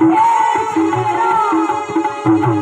Thank you.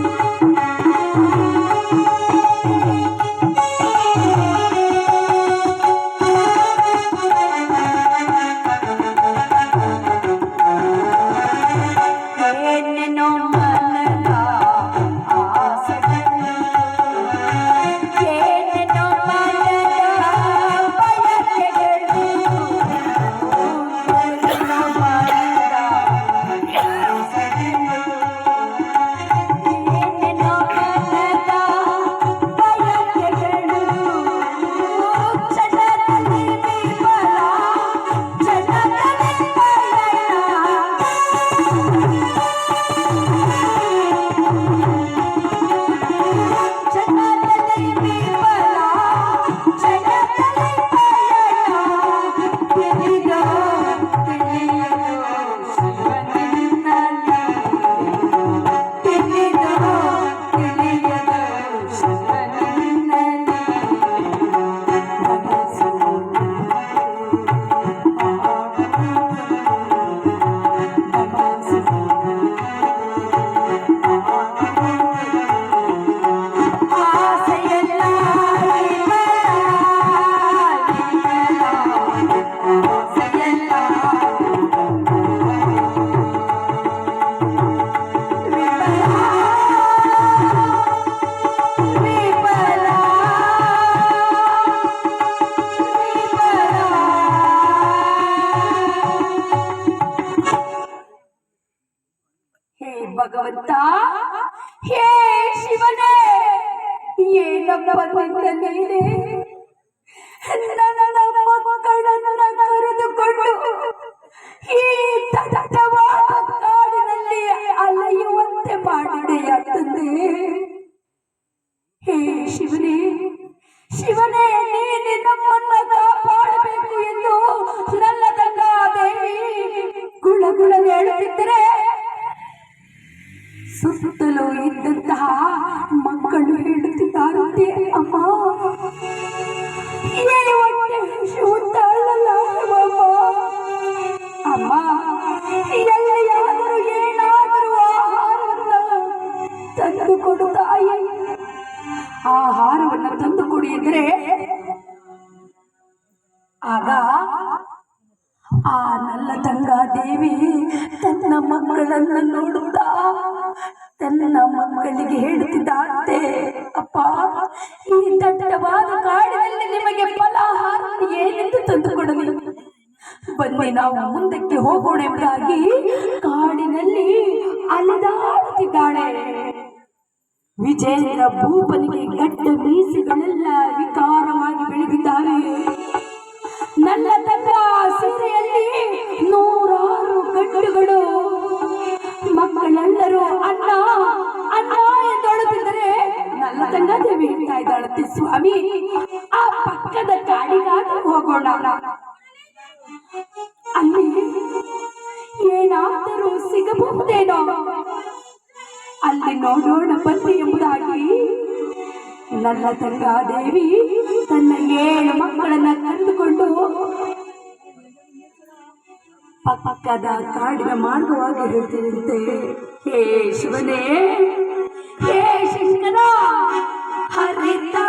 ಏನಪ್ಪ ಬಂದ ನೀನೆ ನನ್ನ ಮಕ್ಕಳನ್ನ ಕರೆದುಕೊಂಡು ಈ ದಟ್ಟವಾದ ಕಾಡಿನಲ್ಲಿ ಅಲೆಯುವಂತೆ ಮಾಡಿದೆಯ ತಂದೆ? ಹೇ ಶಿವನೇ ಶಿವನೇ, ನೀನೆ ನಮ್ಮನ್ನ ಕಾಪಾಡಬೇಕು ಎಂದು ನನ್ನ ಗಂಗಾದೇವಿ ಗುಳ ಗುಳ ಹೇಳುತ್ತಿದ್ದರೆ ಸುತ್ತಲೂ ಇದ್ದಂತಹ ಮಕ್ಕಳು ಹೇಳುತ್ತಿದ್ದಾರಂತೆ, ಅಮ್ಮ. ಅಮ್ಮ ಎಲ್ಲಿಯಾದರೂ ಏನಾದರೂ ಆಹಾರವನ್ನು ತಂದು ಕೊಡು ತಾಯಿ ಆಹಾರವನ್ನು ತಂದು ಕೊಡಿ ಎಂದರೆ, ಆಗ ಆ ನಲ್ಲ ತಂಗ ದೇವಿ ತನ್ನ ಮಕ್ಕಳನ್ನ ನೋಡುತ್ತಾ ತನ್ನ ಮಕ್ಕಳಿಗೆ ಹೇಳುತ್ತಿದ್ದಾರಂತೆ ಅಪ್ಪ, ಈ ದಟ್ಟವಾದ ಕಾಡಿನಲ್ಲಿ ನಿಮಗೆ ಫಲಾಹಾರ ಏನೆಂದು ತಂದುಕೊಡಲಿ. ಬನ್ನಿ ನಾವು ಮುಂದಕ್ಕೆ ಹೋಗೋಣ ಎಂಬುದಾಗಿ ಕಾಡಿನಲ್ಲಿ ಅಲೆದಾಡುತ್ತಿದ್ದಾಳೆ. ವಿಜೇಂದ್ರ ಭೂಪನಿಗೆ ಗಟ್ಟ ಮೀಸೆಗಳೆಲ್ಲ ವಿಕಾರವಾಗಿ ಬೆಳೆದಿದ್ದಾರೆ ಹೋಗೋಣ ಅಲ್ಲಿ ಏನಾದರೂ ಸಿಗಬಹುದೇನೋ? ಅಲ್ಲಿ ನೋಡೋಣ ಬನ್ನಿ ಎಂಬುದಾಗಿ. ನನ್ನ ದೇವಿ ತನ್ನ ಏಳು ಮಕ್ಕಳನ್ನ ಕರೆದುಕೊಂಡು ಪಕ್ಕದ ಕಾಡಿನ ಮಾರ್ಗವಾಗಿ ಹೇಳ್ತಿದಂತೆ ಹೇ ಶಿವನೇ, ಹೇ ಶಿಷ್ಯನ ಹರಿತವರ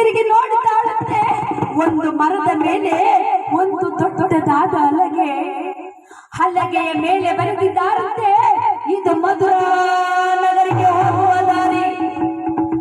ತಿರುಗಿ ನೋಡುತ್ತಾಳಂತೆ? ಒಂದು ಮರದ ಮೇಲೆ ಒಂದು ದೊಡ್ಡದಾದ ಹಲಗೆ. ಹಲಗೆಯ ಮೇಲೆ ಬರೆದಿದ್ದಾರಂತೆ ಇದು ಮಧುರ